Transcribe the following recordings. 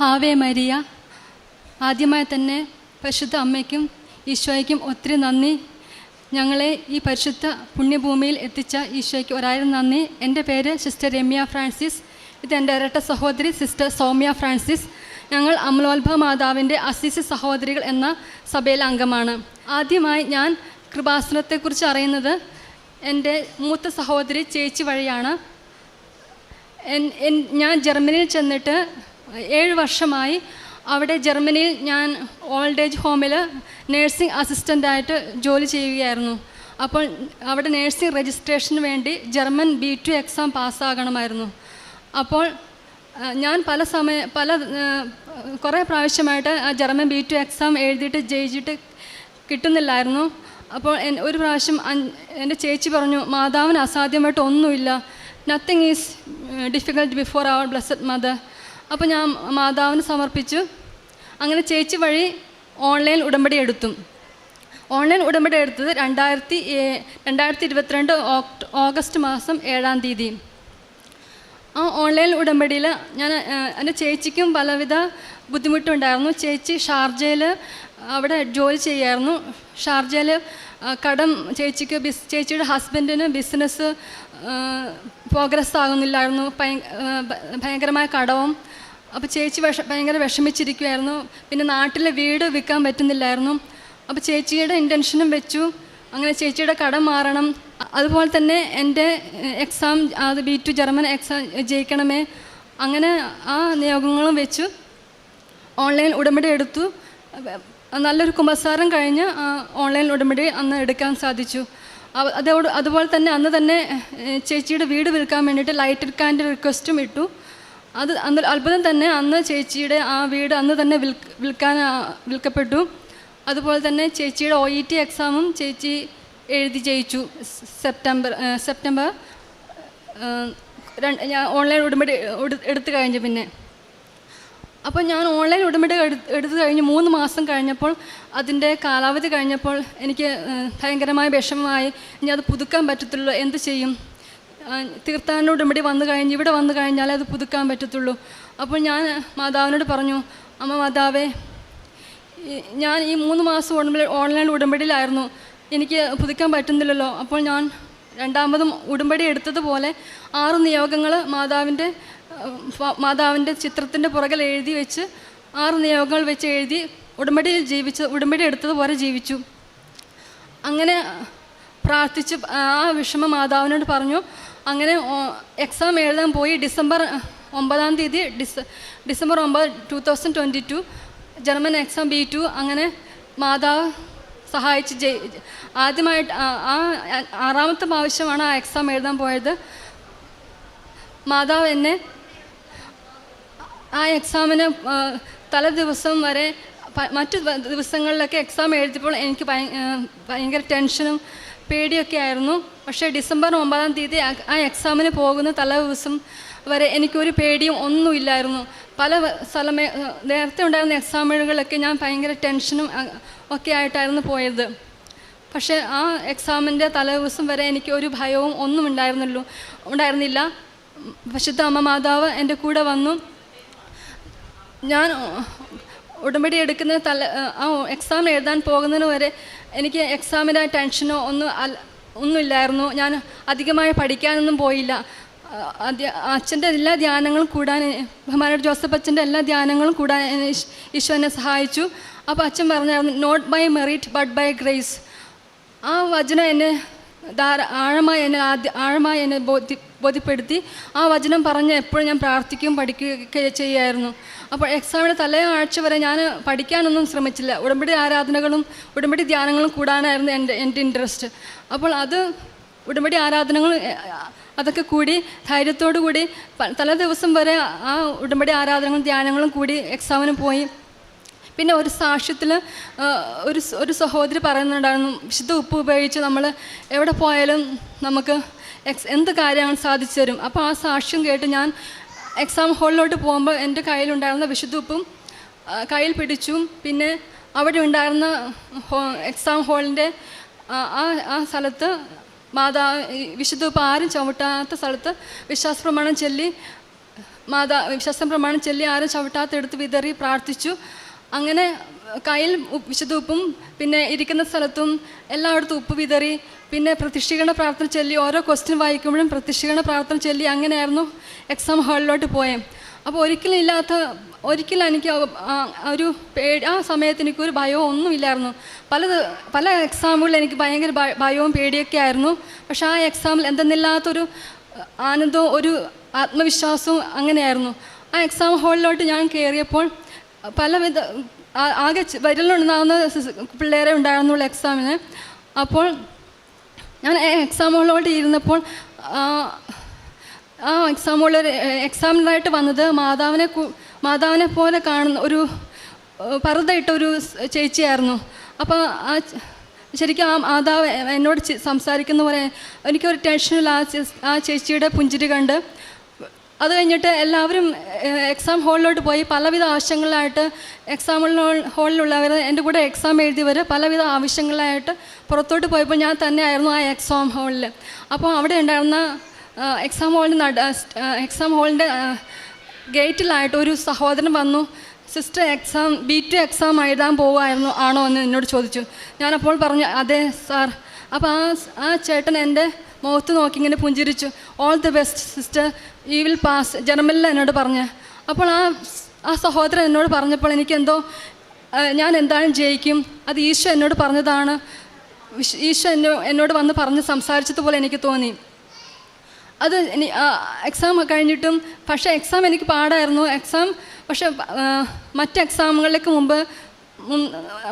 Ave Maria. ആദ്യമായി തന്നെ പരിശുദ്ധ അമ്മയ്ക്കും ഈശോയ്ക്കും ഒത്തിരി നന്ദി. ഞങ്ങളെ ഈ പരിശുദ്ധ പുണ്യഭൂമിയിൽ എത്തിച്ച ഈശോയ്ക്ക് ഒരായിരം നന്ദി. എന്റെ പേര് സിസ്റ്റർ രമ്യ ഫ്രാൻസിസ്. ഇത് എന്റെ ഇരട്ട സഹോദരി സിസ്റ്റർ സൗമ്യ ഫ്രാൻസിസ്. ഞങ്ങൾ അമലോത്ഭവ മാതാവിന്റെ അസിസി സഹോദരികൾ എന്ന സഭയിലെ അംഗമാണ്. ആദ്യമായി ഞാൻ കൃപാസനത്തെക്കുറിച്ച് അറിയുന്നത് എന്റെ മൂത്ത സഹോദരി ചേച്ചി വഴിയാണ്. ഞാൻ ജർമ്മനിയിൽ ചെന്നിട്ട് ഏഴ് വർഷമായി അവിടെ ജർമ്മനിയിൽ ഞാൻ ഓൾഡ് ഏജ് ഹോമിൽ നേഴ്സിംഗ് അസിസ്റ്റന്റായിട്ട് ജോലി ചെയ്യുകയായിരുന്നു. അപ്പോൾ അവിടെ നേഴ്സിംഗ് രജിസ്ട്രേഷന് വേണ്ടി ജർമ്മൻ ബി ടു എക്സാം പാസ്സാകണമായിരുന്നു. അപ്പോൾ ഞാൻ പല സമയ പല കുറേ പ്രാവശ്യമായിട്ട് ആ ജർമ്മൻ ബി ടു എക്സാം എഴുതിയിട്ട് ജയിച്ചിട്ട് കിട്ടുന്നില്ലായിരുന്നു. അപ്പോൾ ഒരു പ്രാവശ്യം എന്റെ ചേച്ചി പറഞ്ഞു മാതാവിന് അസാധ്യമായിട്ട് ഒന്നുമില്ല. Nothing is difficult before our blessed mother അപ്പോൾ ഞാൻ മാതാവിന് സമർപ്പിച്ചു. അങ്ങനെ ചേച്ചി വഴി ഓൺലൈൻ ഉടമ്പടി എടുത്തു. ഓൺലൈൻ ഉടമ്പടി എടുത്തത് രണ്ടായിരത്തി രണ്ടായിരത്തി ഇരുപത്തിരണ്ട് ഓഗസ്റ്റ് മാസം ഏഴാം തീയതി. ആ ഓൺലൈൻ ഉടമ്പടിയിൽ ഞാൻ എന്റെ ചേച്ചിക്കും പലവിധ ബുദ്ധിമുട്ടുണ്ടായിരുന്നു. ചേച്ചി ഷാർജയിൽ അവിടെ ജോലി ചെയ്യായിരുന്നു. ഷാർജയിൽ കടം ചേച്ചിക്ക് ബിസ് ചേച്ചിയുടെ ഹസ്ബൻഡിന് ബിസിനസ് പ്രോഗ്രസ് ആകുന്നില്ലായിരുന്നു ഭയങ്കരമായ കടവും. അപ്പോൾ ചേച്ചി വിഷ ഭയങ്കര വിഷമിച്ചിരിക്കുമായിരുന്നു പിന്നെ നാട്ടിലെ വീട് വിൽക്കാൻ പറ്റുന്നില്ലായിരുന്നു. അപ്പോൾ ചേച്ചിയുടെ ഇന്റൻഷനും വെച്ചു. അങ്ങനെ ചേച്ചിയുടെ കടം മാറണം. അതുപോലെ തന്നെ എന്റെ എക്സാം അത് ബി ടു ജർമ്മൻ എക്സാം ജയിക്കണമേ. അങ്ങനെ ആ നിയോഗങ്ങളും വെച്ചു. ഓൺലൈൻ ഉടമ്പടി എടുത്തു. നല്ലൊരു കുമ്പസാരം കഴിഞ്ഞ് ഓൺലൈൻ ഉടമ്പടി അന്ന് എടുക്കാൻ സാധിച്ചു. അതോട് അതുപോലെ തന്നെ അന്ന് തന്നെ ചേച്ചിയുടെ വീട് വിൽക്കാൻ വേണ്ടിയിട്ട് ലൈറ്റ് കാൻഡിൽ റിക്വസ്റ്റും ഇട്ടു. അത് അന്ന് അത്ഭുതം തന്നെ അന്ന് ചേച്ചിയുടെ ആ വീട് അന്ന് തന്നെ വിൽ വിൽക്കാൻ വിൽക്കപ്പെട്ടു. അതുപോലെ തന്നെ ചേച്ചിയുടെ ഒ ഇ ടി എക്സാമും ചേച്ചി എഴുതി ജയിച്ചു. സെപ്റ്റംബർ സെപ്റ്റംബർ ഞാൻ ഓൺലൈൻ ഉടമ്പടി എടു- എടുത്തു കഴിഞ്ഞു പിന്നെ. അപ്പോൾ ഞാൻ ഓൺലൈൻ ഉടമ്പടി എടു- എടുത്തു കഴിഞ്ഞ് മൂന്ന് മാസം കഴിഞ്ഞപ്പോൾ അതിന്റെ കാലാവധി കഴിഞ്ഞപ്പോൾ എനിക്ക് ഭയങ്കരമായ വിഷമമായി. ഇനി അത് പുതുക്കാൻ പറ്റത്തുള്ളൂ എന്ത് ചെയ്യും? തീർത്ഥാടന ഉടമ്പടി വന്നു കഴിഞ്ഞ് ഇവിടെ വന്നു കഴിഞ്ഞാലേ അത് പുതുക്കാൻ പറ്റത്തുള്ളൂ. അപ്പോൾ ഞാൻ മാതാവിനോട് പറഞ്ഞു അമ്മ മാതാവേ ഞാൻ ഈ മൂന്ന് മാസം ഉടമ്പടി ഓൺലൈൻ ഉടമ്പടിയിലായിരുന്നു. എനിക്ക് പുതുക്കാൻ പറ്റുന്നില്ലല്ലോ. അപ്പോൾ ഞാൻ രണ്ടാമതും ഉടമ്പടി എടുത്തതുപോലെ ആറ് നിയോഗങ്ങൾ മാതാവിന്റെ മാതാവിന്റെ ചിത്രത്തിന്റെ പുറകിൽ എഴുതി വെച്ച് ആറ് നിയോഗങ്ങൾ വെച്ച് എഴുതി ഉടമ്പടിയിൽ ജീവിച്ച് ഉടമ്പടി എടുത്തതുപോലെ ജീവിച്ചു. അങ്ങനെ പ്രാർത്ഥിച്ച് ആ വിഷമം മാതാവിനോട് പറഞ്ഞു. അങ്ങനെ എക്സാം എഴുതാൻ പോയി. ഡിസംബർ ഒമ്പതാം തീയതി ഡിസ ഡിസംബർ ഒമ്പത് two thousand twenty two German exam B two അങ്ങനെ മാതാവ് സഹായിച്ച് ജയി ആദ്യമായിട്ട് ആ- ആറാമത്തെ പ്രാവശ്യമാണ് ആ എക്സാം എഴുതാൻ പോയത്. മാതാവ് എന്നെ ആ എക്സാമിന് തല ദിവസം വരെ മറ്റു ദിവസങ്ങളിലൊക്കെ എക്സാം എഴുതിയപ്പോൾ എനിക്ക് ഭയ- ഭയങ്കര ടെൻഷനും പേടിയൊക്കെ ആയിരുന്നു. പക്ഷേ ഡിസംബർ ഒമ്പതാം തീയതി ആ- എക്സാമിന് പോകുന്ന തല ദിവസം വരെ എനിക്കൊരു പേടിയും ഒന്നുമില്ലായിരുന്നു പല സ്ഥലമേ നേരത്തെ ഉണ്ടായിരുന്ന എക്സാമുകളിലൊക്കെ ഞാൻ ഭയങ്കര ടെൻഷനും ഒക്കെ ആയിട്ടായിരുന്നു പോയത്. പക്ഷേ ആ എക്സാമിന്റെ തലേദിവസം വരെ എനിക്ക് ഒരു ഭയവും ഒന്നും ഉണ്ടായിരുന്നുള്ളൂ ഉണ്ടായിരുന്നില്ല. വിശുദ്ധ അമ്മ മാതാവ് എന്റെ കൂടെ വന്നു. ഞാൻ ഉടമ്പടി എടുക്കുന്ന തല ആ എക്സാം എഴുതാൻ പോകുന്നതിന് വരെ എനിക്ക് എക്സാമിന്റെ ടെൻഷനോ ഒന്നും ഒന്നുമില്ലായിരുന്നു. ഞാൻ അധികമായി പഠിക്കാനൊന്നും പോയില്ല. അച്ഛന്റെ എല്ലാ ധ്യാനങ്ങളും കൂടാൻ ബഹുമാനോട് ജോസഫ് അച്ഛന്റെ എല്ലാ ധ്യാനങ്ങളും കൂടാൻ ഈശോനെ സഹായിച്ചു. അപ്പോൾ അച്ഛൻ പറഞ്ഞായിരുന്നു not by merit but by grace ആ വചനം എന്നെ ആഴമായി എന്നെ ആദ്യ ആഴമായി എന്നെ ബോധ്യ ബോധ്യപ്പെടുത്തി ആ വചനം പറഞ്ഞ് എപ്പോഴും ഞാൻ പ്രാർത്ഥിക്കുകയും പഠിക്കുകയൊക്കെ ചെയ്യായിരുന്നു. അപ്പോൾ എക്സാമിന്റെ തലേ ആഴ്ച വരെ ഞാൻ പഠിക്കാനൊന്നും ശ്രമിച്ചില്ല. ഉടമ്പടി ആരാധനകളും ഉടമ്പടി ധ്യാനങ്ങളും കൂടാനായിരുന്നു എന്റെ എന്റെ ഇൻട്രസ്റ്റ് അപ്പോൾ അത് ഉടമ്പടി ആരാധനകൾ അതൊക്കെ കൂടി ധൈര്യത്തോടു കൂടി തലേ ദിവസം വരെ ആ ഉടമ്പടി ആരാധനകളും ധ്യാനങ്ങളും കൂടി എക്സാമിന് പോയി. പിന്നെ ഒരു സാക്ഷ്യത്തിൽ ഒരു ഒരു സഹോദരി പറയുന്നുണ്ടായിരുന്നു വിശുദ്ധ ഉപ്പ് ഉപയോഗിച്ച് നമ്മൾ എവിടെ പോയാലും നമുക്ക് എക്സ് എന്ത് കാര്യങ്ങൾ സാധിച്ചു തരും? അപ്പോൾ ആ സാക്ഷ്യം കേട്ട് ഞാൻ എക്സാം ഹാളിലോട്ട് പോകുമ്പോൾ എന്റെ കയ്യിലുണ്ടായിരുന്ന വിശുദ്ധ ഉപ്പും കയ്യിൽ പിടിച്ചു. പിന്നെ അവിടെ ഉണ്ടായിരുന്ന എക്സാം ഹാളിന്റെ ആ- ആ സ്ഥലത്ത് മാതാ വിശുദ്ധ ഉപ്പ് ആരും ചവിട്ടാത്ത സ്ഥലത്ത് വിശ്വാസ പ്രമാണം ചൊല്ലി മാതാ വിശ്വാസ പ്രമാണം ചൊല്ലി ആരും ചവിട്ടാത്തെടുത്ത് വിതറി പ്രാർത്ഥിച്ചു. അങ്ങനെ കയ്യിൽ വിശുദ്ധ ഉപ്പും പിന്നെ ഇരിക്കുന്ന സ്ഥലത്തും എല്ലായിടത്തും ഉപ്പ് വിതറി പിന്നെ പ്രത്യക്ഷീകരണ പ്രാർത്ഥന ചൊല്ലി ഓരോ ക്വസ്റ്റ്യൻ വായിക്കുമ്പോഴും പ്രത്യക്ഷീകരണ പ്രാർത്ഥന ചൊല്ലി അങ്ങനെയായിരുന്നു എക്സാം ഹാളിലോട്ട് പോയേ. അപ്പോൾ ഒരിക്കലും ഇല്ലാത്ത ഒരിക്കലും എനിക്ക് ഒരു പേടി ആ സമയത്ത് എനിക്കൊരു ഭയവും ഒന്നുമില്ലായിരുന്നു. പല പല എക്സാമുകളിൽ എനിക്ക് ഭയങ്കര ഭയവും പേടിയൊക്കെ ആയിരുന്നു. പക്ഷേ ആ എക്സാമിൽ എന്തെന്നില്ലാത്തൊരു ആനന്ദവും ഒരു ആത്മവിശ്വാസവും അങ്ങനെയായിരുന്നു. ആ എക്സാം ഹാളിലോട്ട് ഞാൻ കയറിയപ്പോൾ പലവിധ ആകെ വരലുണ്ടാകുന്ന പിള്ളേരെ ഉണ്ടായിരുന്നുള്ളൂ എക്സാമിന്. അപ്പോൾ ഞാൻ എക്സാം ഹോളിലോട്ട് ഇരുന്നപ്പോൾ ആ, എക്സാം ഹോളിൽ എക്സാമിനായിട്ട് വന്നത് മാതാവിനെ മാതാവിനെ പോലെ കാണുന്ന ഒരു പർദ്ദ ഒരു ചേച്ചിയായിരുന്നു. അപ്പോൾ ആ ശരിക്കും ആ മാതാവ് എന്നോട് സംസാരിക്കുന്ന പോലെ എനിക്കൊരു ടെൻഷനിൽ ആ ആ ചേച്ചിയുടെ പുഞ്ചിരി കണ്ട് അത് കഴിഞ്ഞിട്ട് എല്ലാവരും എക്സാം ഹാളിലോട്ട് പോയി. പലവിധ ആവശ്യങ്ങളായിട്ട് എക്സാം ഹോളിലുള്ളവർ എന്റെ കൂടെ എക്സാം എഴുതിയവർ പലവിധ ആവശ്യങ്ങളായിട്ട് പുറത്തോട്ട് പോയപ്പോൾ ഞാൻ തന്നെയായിരുന്നു ആ എക്സാം ഹാളിൽ അപ്പോൾ അവിടെ ഉണ്ടായിരുന്ന എക്സാം ഹാളിന്റെ നട എക്സാം ഹാളിന്റെ ഗേറ്റിലായിട്ട് ഒരു സഹോദരൻ വന്നു. Sister exam B two exam എഴുതാൻ പോവുമായിരുന്നു ആണോ? എന്ന് എന്നോട് ചോദിച്ചു. ഞാനപ്പോൾ പറഞ്ഞു അതെ സാർ. അപ്പോൾ ആ ആ ചേട്ടൻ എന്റെ മുഖത്ത് നോക്കി ഇങ്ങനെ പുഞ്ചിരിച്ചു. ഓൾ ദി ബെസ്റ്റ് സിസ്റ്റർ ഈ വിൽ പാസ് ജർമ്മനിൽ എന്നോട് പറഞ്ഞ്. അപ്പോൾ ആ ആ സഹോദരൻ എന്നോട് പറഞ്ഞപ്പോൾ എനിക്കെന്തോ ഞാൻ എന്താണ് ജയിക്കും. അത് ഈശോ എന്നോട് പറഞ്ഞതാണ്. ഈശോ എന്നോ എന്നോട് വന്ന് പറഞ്ഞ് സംസാരിച്ചതുപോലെ എനിക്ക് തോന്നി. അത് എക്സാം കഴിഞ്ഞിട്ടും പക്ഷേ എക്സാം എനിക്ക് പാടായിരുന്നു. എക്സാം പക്ഷേ മറ്റ് എക്സാമുകളിലേക്ക് മുമ്പ്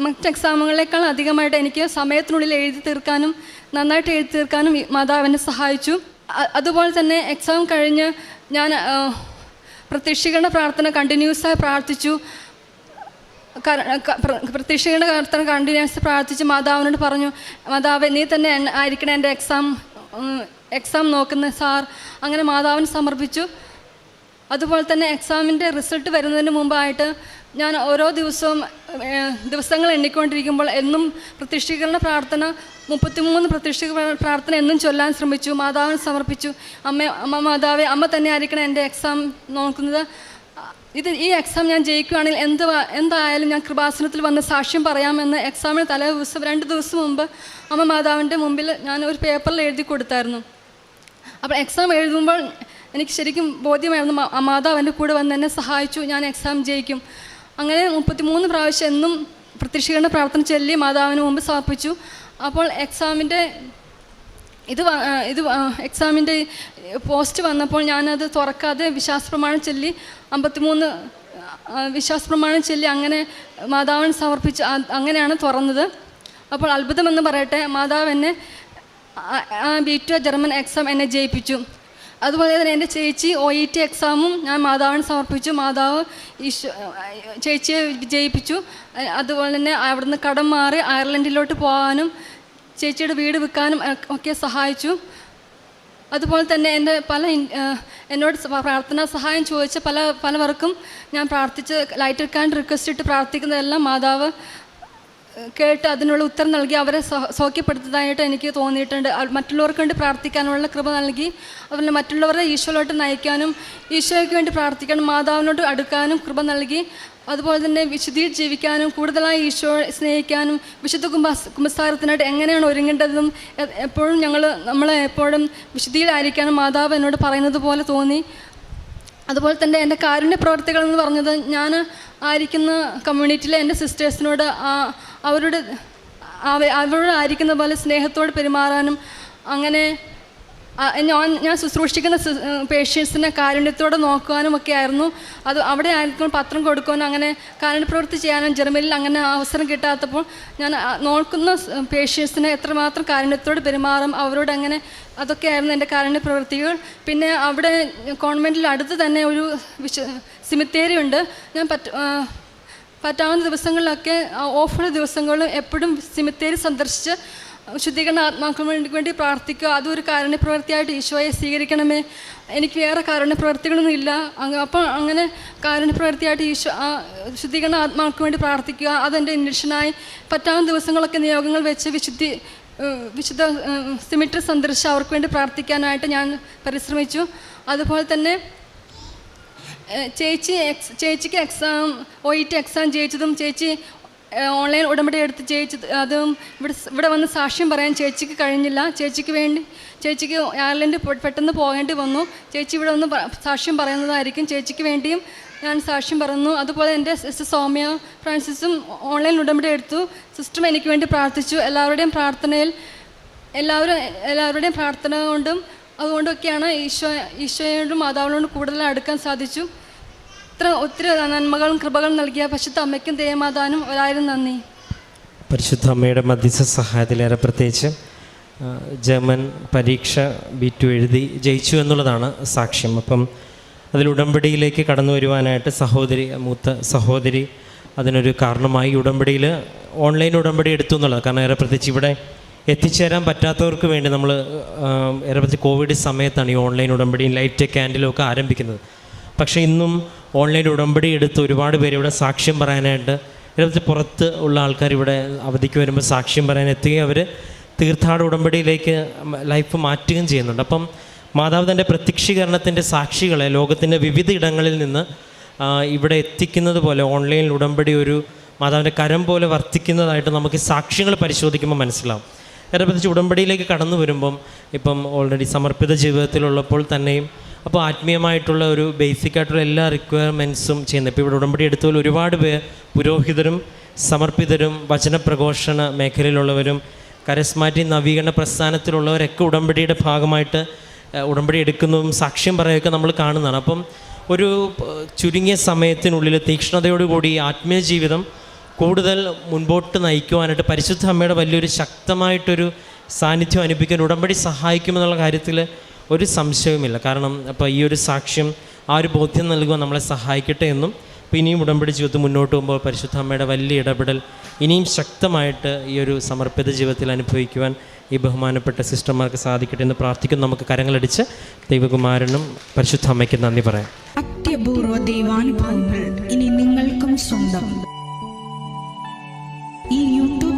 മറ്റ് എക്സാമുകളേക്കാൾ അധികമായിട്ട് എനിക്ക് സമയത്തിനുള്ളിൽ എഴുതി തീർക്കാനും നന്നായിട്ട് എഴുതി തീർക്കാനും മാതാവ് എന്നെ സഹായിച്ചു. അതുപോലെ തന്നെ എക്സാം കഴിഞ്ഞ് ഞാൻ പ്രത്യക്ഷീകരണ പ്രാർത്ഥന കണ്ടിന്യൂസായി പ്രാർത്ഥിച്ചു. കര- പ്രത്യക്ഷീകരണ പ്രാർത്ഥന കണ്ടിന്യൂസ് പ്രാർത്ഥിച്ച് മാതാവിനോട് പറഞ്ഞു മാതാവ് നീ തന്നെ ആയിരിക്കണം എന്റെ എക്സാം എക്സാം നോക്കുന്ന സാർ. അങ്ങനെ മാതാവിന് സമർപ്പിച്ചു. അതുപോലെ തന്നെ എക്സാമിന്റെ റിസൾട്ട് വരുന്നതിന് മുമ്പായിട്ട് ഞാൻ ഓരോ ദിവസവും ദിവസങ്ങൾ എണ്ണിക്കൊണ്ടിരിക്കുമ്പോൾ എന്നും പ്രത്യക്ഷീകരണ പ്രാർത്ഥന മുപ്പത്തിമൂന്ന് പ്രത്യക്ഷ പ്രാർത്ഥന എന്നും ചൊല്ലാൻ ശ്രമിച്ചു മാതാവിന് സമർപ്പിച്ചു. അമ്മ അമ്മ മാതാവെ അമ്മ തന്നെ ആയിരിക്കണം എന്റെ എക്സാം നോക്കുന്നത്. ഇത് ഈ എക്സാം ഞാൻ ജയിക്കുകയാണെങ്കിൽ എന്ത് എന്തായാലും ഞാൻ കൃപാസനത്തിൽ വന്ന് സാക്ഷ്യം പറയാമെന്ന് എക്സാമിന് തലേ ദിവസം രണ്ട് ദിവസം മുമ്പ് അമ്മ മാതാവിന്റെ മുമ്പിൽ ഞാൻ ഒരു പേപ്പറിൽ എഴുതി കൊടുത്തായിരുന്നു. അപ്പോൾ എക്സാം എഴുതുമ്പോൾ എനിക്ക് ശരിക്കും ബോധ്യമായിരുന്നു മാതാവ് എന്റെ കൂടെ വന്ന് എന്നെ സഹായിച്ചു ഞാൻ എക്സാം ജയിക്കും. അങ്ങനെ മുപ്പത്തിമൂന്ന് പ്രാവശ്യം എന്നും പ്രത്യക്ഷീകരണ പ്രാർത്ഥന ചൊല്ലി മാതാവിന് മുമ്പ് സമർപ്പിച്ചു. അപ്പോൾ എക്സാമിന്റെ ഇത് ഇത് എക്സാമിന്റെ പോസ്റ്റ് വന്നപ്പോൾ ഞാനത് തുറക്കാതെ വിശ്വാസപ്രമാണം ചൊല്ലി അമ്പത്തിമൂന്ന് വിശ്വാസ വിശ്വാസപ്രമാണം ചൊല്ലി അങ്ങനെ മാതാവിന് സമർപ്പിച്ച് അങ്ങനെയാണ് തുറന്നത്. അപ്പോൾ അത്ഭുതമെന്ന് പറയട്ടെ മാതാവ് എന്നെ ബി ടു ജർമ്മൻ എക്സാം എന്നെ ജയിപ്പിച്ചു. അതുപോലെ തന്നെ എന്റെ ചേച്ചി ഒ ഇ ടി എക്സാമും ഞാൻ മാതാവിന് സമർപ്പിച്ചു. മാതാവ് ഈശോ ചേച്ചിയെ വിജയിപ്പിച്ചു അതുപോലെ തന്നെ അവിടുന്ന് കടം മാറി അയർലൻഡിലോട്ട് പോകാനും ചേച്ചിയുടെ വീട് വിൽക്കാനും ഒക്കെ- സഹായിച്ചു. അതുപോലെ തന്നെ എന്റെ പല എന്നോട് പ്രാർത്ഥനാ സഹായം ചോദിച്ച പല പലവർക്കും ഞാൻ പ്രാർത്ഥിച്ച് ലൈറ്റ് കാൻഡ് റിക്വസ്റ്റ് ഇട്ട് പ്രാർത്ഥിക്കുന്നതെല്ലാം മാതാവ് കേട്ട് അതിനുള്ള ഉത്തരം നൽകി അവരെ സൗഖ്യപ്പെടുത്തതായിട്ട് എനിക്ക് തോന്നിയിട്ടുണ്ട്. മറ്റുള്ളവർക്ക് വേണ്ടി പ്രാർത്ഥിക്കാനുള്ള കൃപ നൽകി അവരെ മറ്റുള്ളവരെ ഈശോയിലോട്ട് നയിക്കാനും ഈശോയ്ക്ക് വേണ്ടി പ്രാർത്ഥിക്കാനും മാതാവിനോട്ട് അടുക്കാനും കൃപ നൽകി അതുപോലെ തന്നെ വിശുദ്ധിയിൽ ജീവിക്കാനും കൂടുതലായി ഈശോ സ്നേഹിക്കാനും വിശുദ്ധ കുംഭ കുമ്പസാരത്തിനായിട്ട് എങ്ങനെയാണ് ഒരുങ്ങേണ്ടതെന്നും എപ്പോഴും ഞങ്ങൾ നമ്മളെ എപ്പോഴും വിശുദ്ധിയിലായിരിക്കാനും മാതാവ് എന്നോട് പറയുന്നത് പോലെ തോന്നി. അതുപോലെ തന്നെ എന്റെ കാരുണ്യ പ്രവർത്തികൾ എന്ന് പറഞ്ഞത് ഞാൻ ആയിരിക്കുന്ന കമ്മ്യൂണിറ്റിയിലെ എന്റെ സിസ്റ്റേഴ്സിനോട് അവരുടെ അവ- അവരോട് ആയിരിക്കുന്ന പോലെ സ്നേഹത്തോട് പെരുമാറാനും അങ്ങനെ ഞാൻ ഞാൻ ശുശ്രൂഷിക്കുന്ന പേഷ്യൻസിനെ കാരുണ്യത്തോടെ നോക്കുവാനും ഒക്കെ ആയിരുന്നു. അത് അവിടെ ആയിരിക്കും പത്രം കൊടുക്കുവാനും അങ്ങനെ കാരുണ്യപ്രവൃത്തി ചെയ്യാനും ജർമ്മനിയിൽ അങ്ങനെ അവസരം കിട്ടാത്തപ്പോൾ ഞാൻ നോക്കുന്ന പേഷ്യൻസിനെ എത്രമാത്രം കാരുണ്യത്തോട് പെരുമാറും അവരോട് അങ്ങനെ അതൊക്കെയായിരുന്നു എന്റെ കാരുണ്യ പ്രവൃത്തികൾ. പിന്നെ അവിടെ കോൺവെന്റിൽ അടുത്ത് തന്നെ ഒരു വിശ സിമിത്തേരി ഉണ്ട്. ഞാൻ പറ്റ പറ്റാവുന്ന ദിവസങ്ങളിലൊക്കെ ഓഫുള്ള ദിവസങ്ങളും എപ്പോഴും സിമിത്തേരി സന്ദർശിച്ച് ശുദ്ധീകരണ ആത്മാക്കൾ വേണ്ടി പ്രാർത്ഥിക്കുക. അതൊരു കാരുണ്യ പ്രവൃത്തിയായിട്ട് ഈശോയെ സ്വീകരിക്കണമേ. എനിക്ക് വേറെ കാരുണ്യ പ്രവൃത്തികളൊന്നും ഇല്ല അപ്പോൾ അപ്പം അങ്ങനെ കാരുണ്യ പ്രവൃത്തിയായിട്ട് ഈശോ ശുദ്ധീകരണ ആത്മാക്കൾ വേണ്ടി പ്രാർത്ഥിക്കുക. അതെന്റെ ഇൻഡക്ഷനായി പറ്റാവുന്ന ദിവസങ്ങളൊക്കെ നിയോഗങ്ങൾ വെച്ച് വിശുദ്ധി വിശുദ്ധ സിമിട്രി സന്ദർശിച്ച് അവർക്ക് വേണ്ടി പ്രാർത്ഥിക്കാനായിട്ട് ഞാൻ പരിശ്രമിച്ചു. അതുപോലെ തന്നെ ചേച്ചി എക്സ് ചേച്ചിക്ക് exam O E T exam ജയിച്ചതും ചേച്ചി ഓൺലൈൻ ഉടമ്പടി എടുത്ത് ചേച്ചി അതും ഇവിടെ ഇവിടെ വന്ന് സാക്ഷ്യം പറയാൻ ചേച്ചിക്ക് കഴിഞ്ഞില്ല. ചേച്ചിക്ക് വേണ്ടി ചേച്ചിക്ക് അയർലൻഡ് പെ- പെട്ടെന്ന് പോകേണ്ടി വന്നു. ചേച്ചി ഇവിടെ വന്ന് സാക്ഷ്യം പറയുന്നതായിരിക്കും. ചേച്ചിക്ക് വേണ്ടിയും ഞാൻ സാക്ഷ്യം പറഞ്ഞു അതുപോലെ എന്റെ സിസ്റ്റർ സൗമ്യ ഫ്രാൻസിസും ഓൺലൈൻ ഉടമ്പടി എടുത്തു. സിസ്റ്ററും എനിക്ക് വേണ്ടി പ്രാർത്ഥിച്ചു. എല്ലാവരുടെയും പ്രാർത്ഥനയിൽ എല്ലാവരും എല്ലാവരുടെയും പ്രാർത്ഥന കൊണ്ടും അതുകൊണ്ടൊക്കെയാണ് ഈശോ ഈശോയോടും മാതാവിനോടും കൂടുതൽ അടുക്കാൻ സാധിച്ചു. ഇത്ര ഒത്തിരി നന്മകളും കൃപകളും നൽകിയ പരിശുദ്ധ അമ്മയ്ക്കും ദേവമാതാനും ഒരായിരം നന്ദി. പരിശുദ്ധ അമ്മയുടെ മധ്യസ്ഥ സഹായത്തിലേറെ പ്രത്യേകിച്ച് ജർമ്മൻ പരീക്ഷ ബി ടു എഴുതി ജയിച്ചു എന്നുള്ളതാണ് സാക്ഷ്യം. അപ്പം അതിൽ ഉടമ്പടിയിലേക്ക് കടന്നു വരുവാനായിട്ട് സഹോദരി മൂത്ത സഹോദരി അതിനൊരു കാരണമായി ഉടമ്പടിയിൽ ഓൺലൈൻ ഉടമ്പടി എടുത്തു എന്നുള്ളത് കാരണം ഏറെ പ്രത്യേകിച്ച് ഇവിടെ എത്തിച്ചേരാൻ പറ്റാത്തവർക്ക് വേണ്ടി നമ്മൾ ഏറെ പ്രത്യേകിച്ച് കോവിഡ് സമയത്താണ് ഈ ഓൺലൈൻ ഉടമ്പടിയും ലൈറ്റ് ക്യാൻഡിലും ഒക്കെ ആരംഭിക്കുന്നത്. പക്ഷേ ഇന്നും ഓൺലൈൻ ഉടമ്പടി എടുത്ത് ഒരുപാട് പേര് ഇവിടെ സാക്ഷ്യം പറയാനായിട്ട് ഇതിനകത്ത് പുറത്ത് ഉള്ള ആൾക്കാർ ഇവിടെ അവധിക്ക് വരുമ്പോൾ സാക്ഷ്യം പറയാൻ എത്തുകയും അവർ തീർത്ഥാട ഉടമ്പടിയിലേക്ക് ലൈഫ് മാറ്റുകയും ചെയ്യുന്നുണ്ട്. അപ്പം മാതാവ് തന്റെ പ്രത്യക്ഷീകരണത്തിന്റെ സാക്ഷികളെ ലോകത്തിന്റെ വിവിധ ഇടങ്ങളിൽ നിന്ന് ഇവിടെ എത്തിക്കുന്നത് പോലെ ഓൺലൈൻ ഉടമ്പടി ഒരു മാതാവിന്റെ കരം പോലെ വർത്തിക്കുന്നതായിട്ട് നമുക്ക് സാക്ഷ്യങ്ങൾ പരിശോധിക്കുമ്പോൾ മനസ്സിലാവും. ഏറെ പ്രത്യേകിച്ച് ഉടമ്പടിയിലേക്ക് കടന്നു വരുമ്പം ഇപ്പം ഓൾറെഡി സമർപ്പിത ജീവിതത്തിലുള്ളപ്പോൾ തന്നെയും അപ്പോൾ ആത്മീയമായിട്ടുള്ള ഒരു ബേസിക് ആയിട്ടുള്ള എല്ലാ റിക്വയർമെന്റ്സും ചെയ്യുന്നത് ഇപ്പോൾ ഇവിടെ ഉടമ്പടി എടുത്തതിൽ ഒരുപാട് പേർ പുരോഹിതരും സമർപ്പിതരും വചനപ്രഘോഷണ മേഖലയിലുള്ളവരും കരസ്മാറ്റി നവീകരണ പ്രസ്ഥാനത്തിലുള്ളവരൊക്കെ ഉടമ്പടിയുടെ ഭാഗമായിട്ട് ഉടമ്പടി എടുക്കുന്നതും സാക്ഷ്യം പറയുകയൊക്കെ നമ്മൾ കാണുന്നതാണ്. അപ്പം ഒരു ചുരുങ്ങിയ സമയത്തിനുള്ളിൽ തീക്ഷ്ണതയോടുകൂടി ആത്മീയ ജീവിതം കൂടുതൽ മുൻപോട്ട് നയിക്കുവാനായിട്ട് പരിശുദ്ധ അമ്മയുടെ വലിയൊരു ശക്തമായിട്ടൊരു സാന്നിധ്യം അനുഭവിക്കാൻ ഉടമ്പടി സഹായിക്കുമെന്നുള്ള കാര്യത്തിൽ ഒരു സംശയവുമില്ല. കാരണം അപ്പോൾ ഈ ഒരു സാക്ഷ്യം ആ ഒരു ബോധ്യം നൽകുവാൻ നമ്മളെ സഹായിക്കട്ടെ എന്നും അപ്പോൾ ഇനിയും ഉടമ്പടി ജീവിതത്തിൽ മുന്നോട്ട് പോകുമ്പോൾ പരിശുദ്ധ അമ്മയുടെ വലിയ ഇടപെടൽ ഇനിയും ശക്തമായിട്ട് ഈ ഒരു സമർപ്പിത ജീവിതത്തിൽ അനുഭവിക്കുവാൻ ഈ ബഹുമാനപ്പെട്ട സിസ്റ്റർമാർക്ക് സാധിക്കട്ടെ എന്ന് പ്രാർത്ഥിക്കുന്നു. നമുക്ക് കരങ്ങളടിച്ച് ദൈവകുമാരനും പരിശുദ്ധ അമ്മയ്ക്ക് നന്ദി പറയാം. അത്യപൂർവ ദൈവാനുഭവങ്ങൾ ഇനി നിങ്ങൾക്കും സ്വന്തം. ഈ